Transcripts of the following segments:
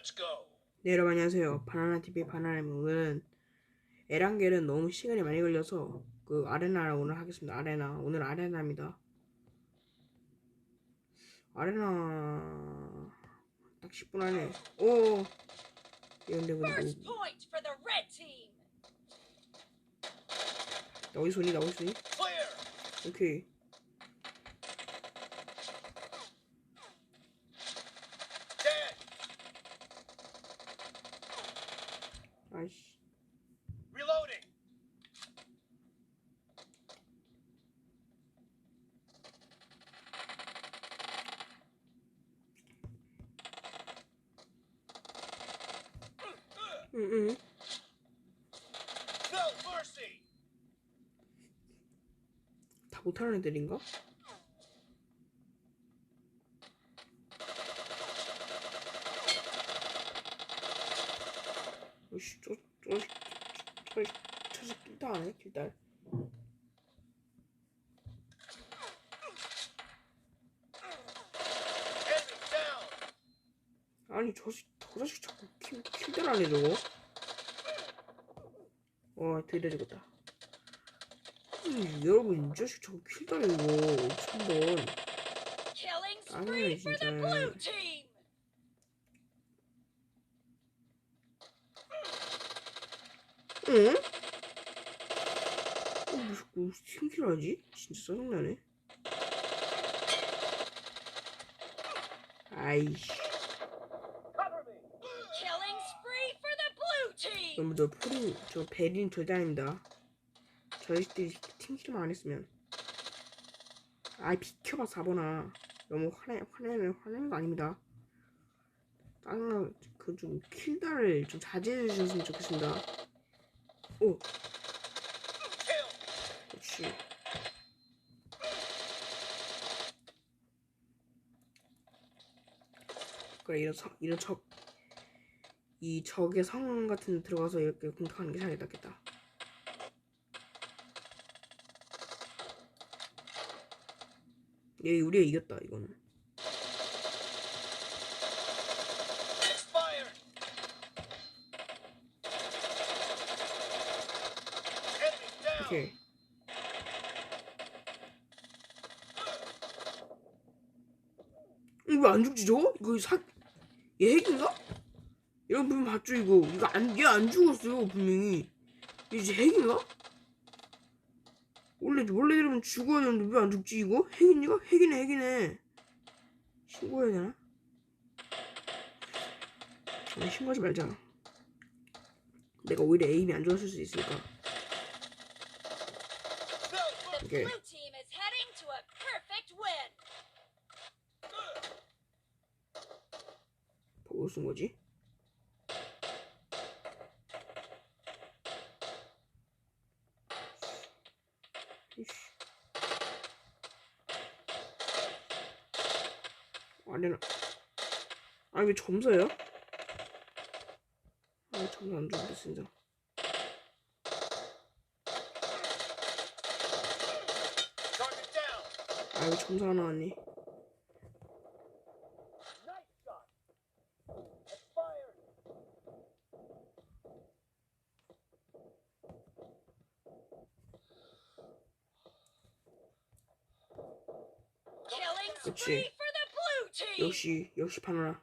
Let's go. 네 여러분 안녕하세요. 바나나TV 바나나입니다 오늘은 에란겔은 너무 시간이 많이 걸려서 그 아레나를 오늘 하겠습니다. 아레나. 오늘 아레나입니다. 아레나 딱 10분 안에. 오! 이런데 team. 나오이 손이 나오이 손이. 오케이 아이씨 Reloading. 응응 No mercy. 다 못하는 애들인가? 오씨 저저저저 새끼 길다 길달 Enemy down. 아니 저, 새- 저 자식 자꾸 킬, 킬달 하네 저거 와 드려지겠다 음, 여러분 이 자식 자꾸 킬달해 이거 3번 Killing Ah, spree for the 진짜. blue team. 응? 어, 뭐 자꾸 팀킬 하지? 진짜 짜증나네. 아이씨. Team. 여러분들 포린 저 베린 아닙니다. 저희들이 팀킬만 안 했으면. 아이 비켜봐 4번아 너무 화내 화내는 화내는 거 아닙니다. 짜증나 그 좀 킬달을 좀 자제해 주셨으면 좋겠습니다 오. 그렇지 그래 이런 성 이런 적 이 적의 성 같은 데 들어가서 이렇게 공격하는 게잘 낫겠다. 얘 우리가 이겼다 이거는. 오케이. 이거 안 죽지 저거? 이거 사... 얘 핵인가? 이런 분명 봤죠 이거 이거 안 얘 안 죽었어요 분명히 얘 이제 핵인가? 원래 원래 이러면 죽어야 되는데 왜 안 죽지 이거? 핵이니까? 핵이네 핵이네 신고해야 되나? 아니 신고하지 말자 내가 오히려 에임이 안 좋았을 수 있으니까 win. 보고 쓴 거지? 아니나. 아니 왜 점사야? 아 점사 안 좋은데 진짜. Nice shot. Expired. Killing 그치. 역시 역시 바나나.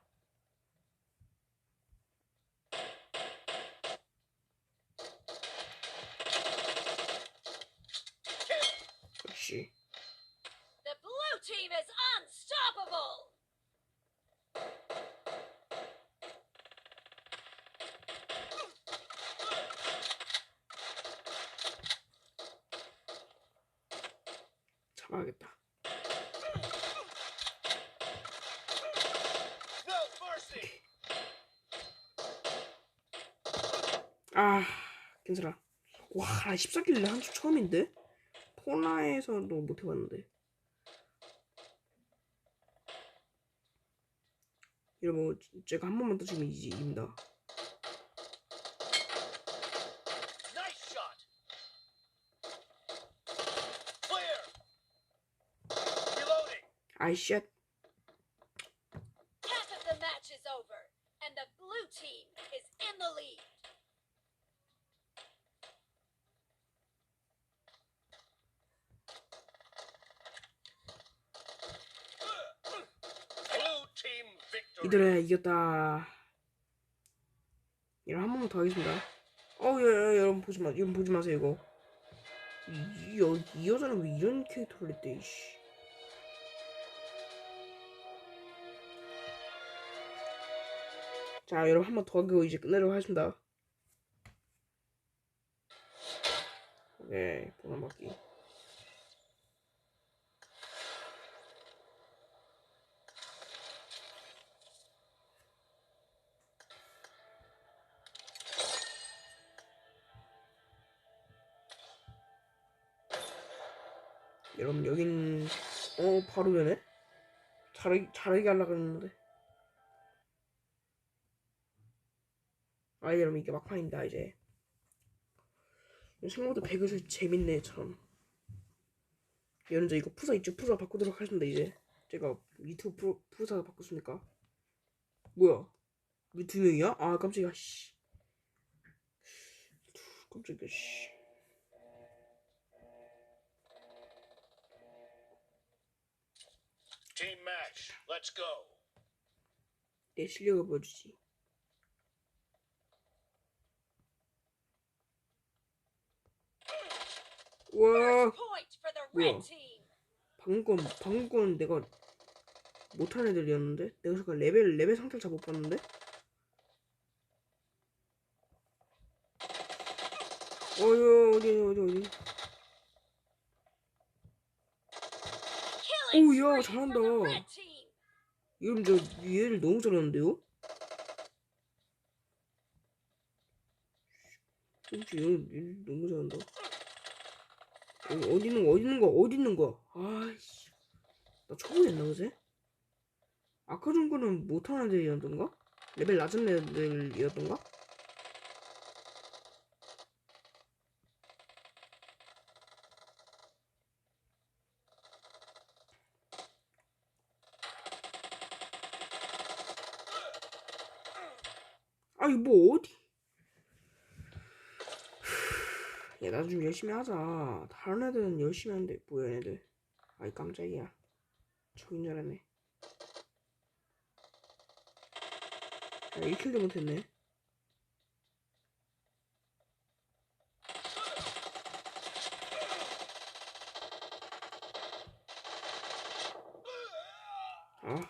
Mercy. 아, 괜찮아. 와, 14킬 한주 처음인데? 포나에서도 못 해봤는데. 여러분, 제가 한 번만 더 지금 이제 이깁니다. I shut. Half of the match is over, and the blue team is in the lead. 이들의 이겼다. 이런 한번 더 하겠습니다. 어우, 야, 여러분 보지 마, 여러분 보지 마세요 이거. 이, 이, 이 여자는 왜 이런 캐릭터를 했대, 이씨. 자 여러분 한 번 더 하고 이제 끝내도록 하겠습니다. 네, 보람 받기. 여러분 여긴 어 바로 되네. 잘하기 잘하게 하려고 했는데. 아 여러분 이게 막판입니다 이제. 생각보다 배그도 재밌네 참. 여러분 저 이거 푸사 있죠? 푸사 바꾸도록 하겠습니다 이제. 제가 유튜브 프로, 푸사 바꿨으니까. 뭐야? 우리 두 명이야? 아 깜짝이야 씨. 깜짝이야 씨. Team match. Let's go. 내 실력을 보여주지. 와 뭐야? 방금 건 방금 건 내가 못하는 애들이었는데 내가 잠깐 레벨 레벨 상태를 잘 못 봤는데 어여 어디 어디 어디 Killing 오, 야, spree for 잘한다. 이름 저 얘를 너무 잘하는데요? 진짜 얘 너무 잘한다. 어, 어디 있는 거 어디 있는 거 어디 있는 거? 아이씨, 나 초보였나 그새? 아까 전 거는 못하는 애들이었던가? 레벨 낮은 애들이었던가? 아니 뭐 어디? 야 나도 좀 열심히 하자. 다른 애들은 열심히 하는데 뭐야 얘네들? 아이 깜짝이야. 저긴 줄 알았네. 야 1킬도 못했네. 아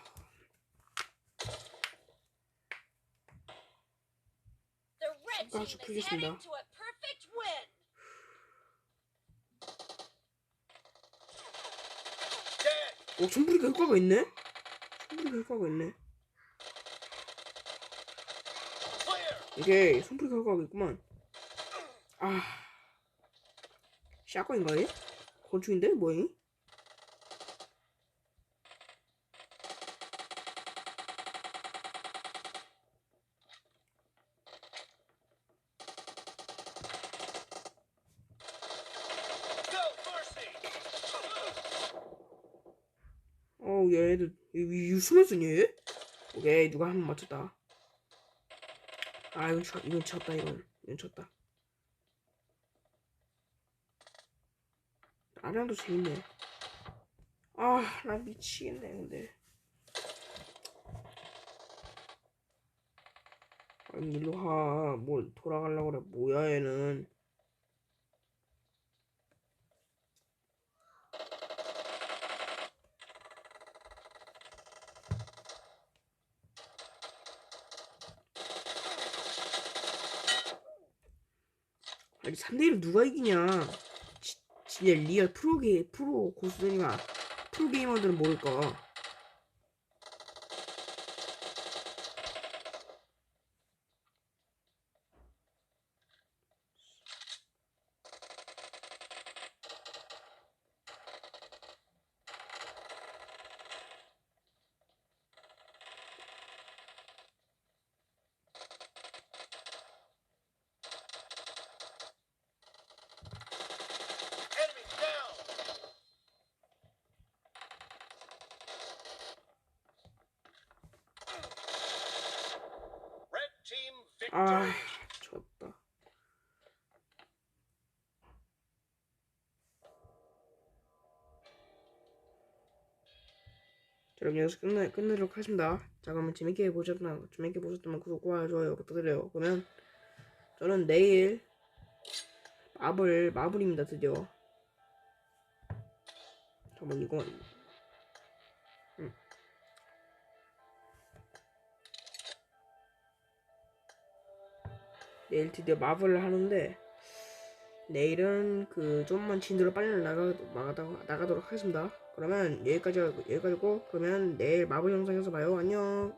is 풀겠습니다. 어, 손부리가 효과가 있네? 손부리가 효과가 있네. 이게 손부리가 효과가 있구만. 아. 샷건인가, 얘? 건축인데? 뭐야? 어우, 얘들, 이, 이 숨을 쓰냐, 얘? 오케이, 누가 한 번 맞췄다. 아, 이건, 쳤, 이건 쳤다, 이건. 이건 쳤다. 아량도 재밌네. 아, 나 미치겠네, 근데. 아니, 일로 가. 뭘 돌아가려고 그래. 뭐야, 얘는. 아니 3대1을 누가 이기냐? 지, 진짜 리얼 프로게 프로 고수들이나 프로게이머들은 모를까 아 자, 그럼 여기서 끝내, 끝내도록 하겠습니다. 자, 그러면 재밌게 보셨나, 재밌게 보셨다면 구독과 좋아요 부탁드려요. 그러면 저는 내일 마블, 마블입니다, 드디어. 잠깐만, 이거. 내일 드디어 마블을 하는데, 내일은 그 좀만 진도로 빨리 나가 나가다 나가도록 하겠습니다. 그러면 여기까지 여기까지고 그러면 내일 마블 영상에서 봐요. 안녕.